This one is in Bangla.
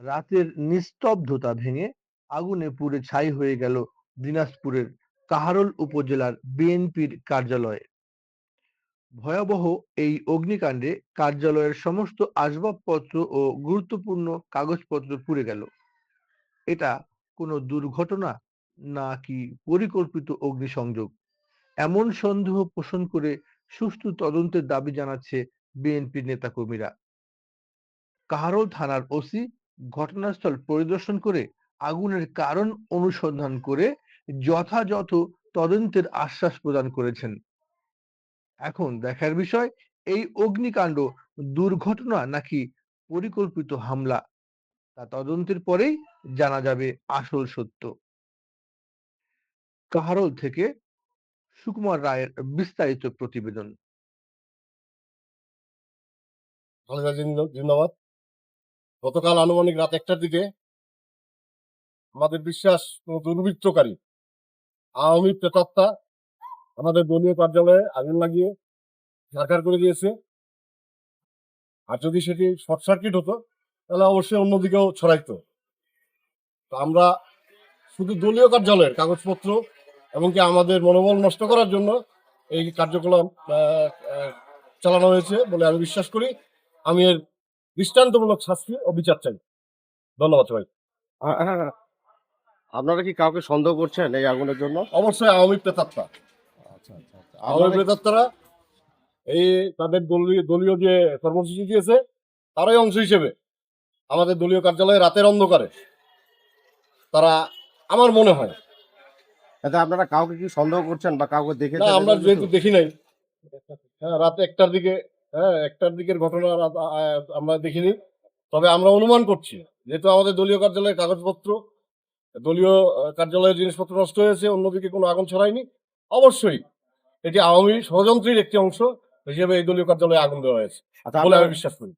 রাতের নিস্তব্ধতা ভেঙে আগুনে পুড়ে ছাই হয়ে গেল দিনাজপুরের কাহারোল উপজেলার বিএনপির কার্যালয়ে। ভয়াবহ এই অগ্নিকাণ্ডে কার্যালয়ের সমস্ত আসবাবপত্র ও গুরুত্বপূর্ণ কাগজপত্র পুড়ে গেল। এটা কোনো দুর্ঘটনা নাকি পরিকল্পিত অগ্নিসংযোগ? এমন সন্দেহ পোষণ করে সুষ্ঠু তদন্তের দাবি জানাচ্ছে বিএনপির নেতাকর্মীরা। কাহারল থানার ওসি ঘটনাস্থল পরিদর্শন করে আগুনের কারণ অনুসন্ধান করে যথাযথ তদন্তের আশ্বাস প্রদান করেছেন। এখন দেখার বিষয়, এই অগ্নিকাণ্ড দুর্ঘটনা নাকি পরিকল্পিত হামলা? তা তদন্তের পরেই জানা যাবে আসল সত্য। কাহারোল থেকে সুকুমার রায়ের বিস্তারিত প্রতিবেদন। জিন্দাবাদ গতকাল আনুমানিক রাত একটার দিকে আমাদের বিশ্বাস দুর্বৃত্তকারী আওয়ামী প্রেতাত্মা আমাদের দলীয় কার্যালয়ে আগুন লাগিয়ে সরকার করে দিয়েছে। আর যদি সেটি শর্ট সার্কিট হতো, তাহলে অবশ্যই অন্যদিকেও ছড়াইতো। তো আমরা শুধু দলীয় কার্যালয়ের কাগজপত্র এবং কি আমাদের মনোবল নষ্ট করার জন্য এই কার্যকলাপ চালানো হয়েছে বলে আমি বিশ্বাস করি। আমি এর দৃষ্টান্তমূলক শাস্তি ও বিচার চাই। ধন্যবাদ সবাই আ- হ্যাঁ, আপনারা কি কাউকে সন্দেহ করছেন এই আগুনের জন্য? অবশ্যই আওয়ামী প্রেতাত্মা। আচ্ছা আচ্ছা আচ্ছা। আওয়ামী প্রেতাত্মারা এই তাদের দলীয় দলীয় যে কর্মসূচি দিয়েছে তারই অংশ হিসেবে আমাদের দলীয় কার্যালয়ে রাতের অন্ধকারে। তারা আমার মনে হয়। আচ্ছা আপনারা কাউকে কি সন্দেহ করছেন বা কাউকে দেখে আমরা যেহেতু? দেখি নাই। হ্যাঁ রাত একটার দিকে হ্যাঁ একটার দিকের ঘটনা আমরা দেখিনি। তবে আমরা অনুমান করছি। যেহেতু আমাদের দলীয় কার্যালয়ের কাগজপত্র দলীয় কার্যালয়ের জিনিসপত্র নষ্ট হয়েছে অন্যদিকে কোনো আগুন ছড়ায়নি। অবশ্যই এটি আওয়ামী ষড়যন্ত্রের একটি অংশ হিসেবে এই দলীয় কার্যালয়ে আগুন দেওয়া হয়েছে আচ্ছা বলে আমি বিশ্বাস করি।